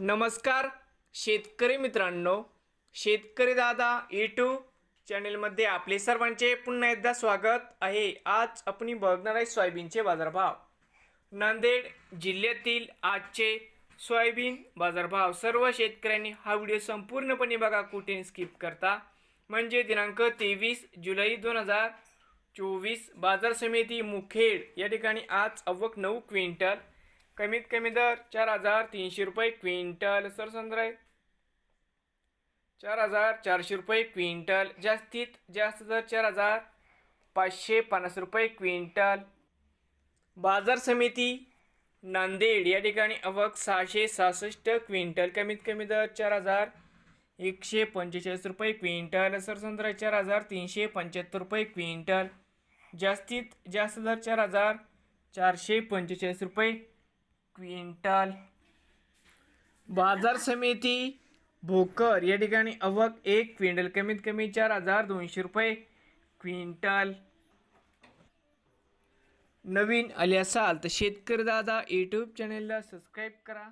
नमस्कार शेतकरी मित्रांनो शेतकरी दादा यूट्यूब चॅनेलमध्ये आपले सर्वांचे पुन्हा एकदा स्वागत आहे. आज आपण बघणार आहे सोयाबीनचे बाजारभाव. नांदेड जिल्ह्यातील आजचे सोयाबीन बाजारभाव. सर्व शेतकऱ्यांनी हा व्हिडिओ संपूर्णपणे बघा कुठे स्किप करता. म्हणजे दिनांक तेवीस जुलै दोन हजार चोवीस बाजार समिती मुखेड. या ठिकाणी आज अव्वक नऊ क्विंटल कमीत कमी दर चार हजार तीनशे रुपये क्विंटल सरसंद्राय चार हजार चारशे रुपये क्विंटल जास्तीत जास्त दर चार हजार पाचशे पन्नास रुपये क्विंटल. बाजार समिती नांदेड या ठिकाणी अवक सहाशे सहासष्ट क्विंटल कमीत कमी दर चार हजार एकशे पंचेचाळीस रुपये क्विंटल सरसंद्रा चार हजार तीनशे पंच्याहत्तर रुपये क्विंटल. जास्तीत जास्त दर चार हजार चारशे पंचेचाळीस रुपये क्विंटल. बाजार समिती भोकर या ठिकाणी अवक एक क्विंटल कमीत कमी चार हजार दोनशे रुपये. क्विंटल. नवीन आले असाल तर शेतकरी दादा यूट्यूब चॅनेलला सबस्क्राईब करा.